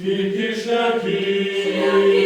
Скільки шляхів,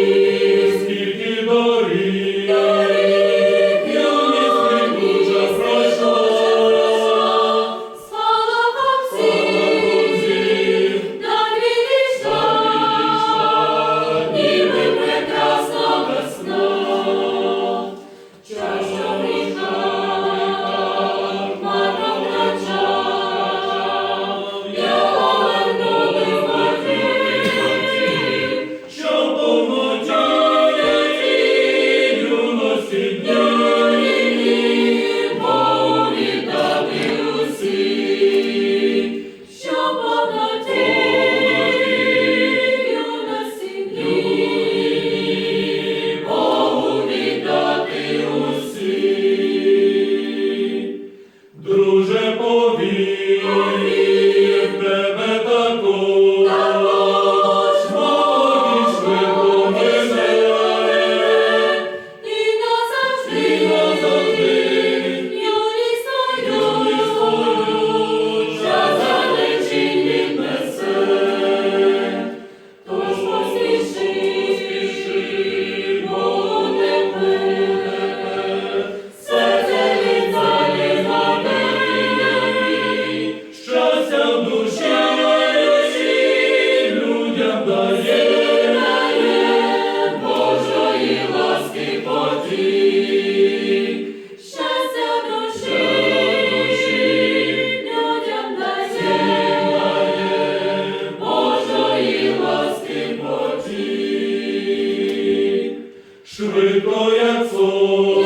Жито, як сом,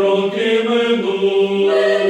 роки минуть.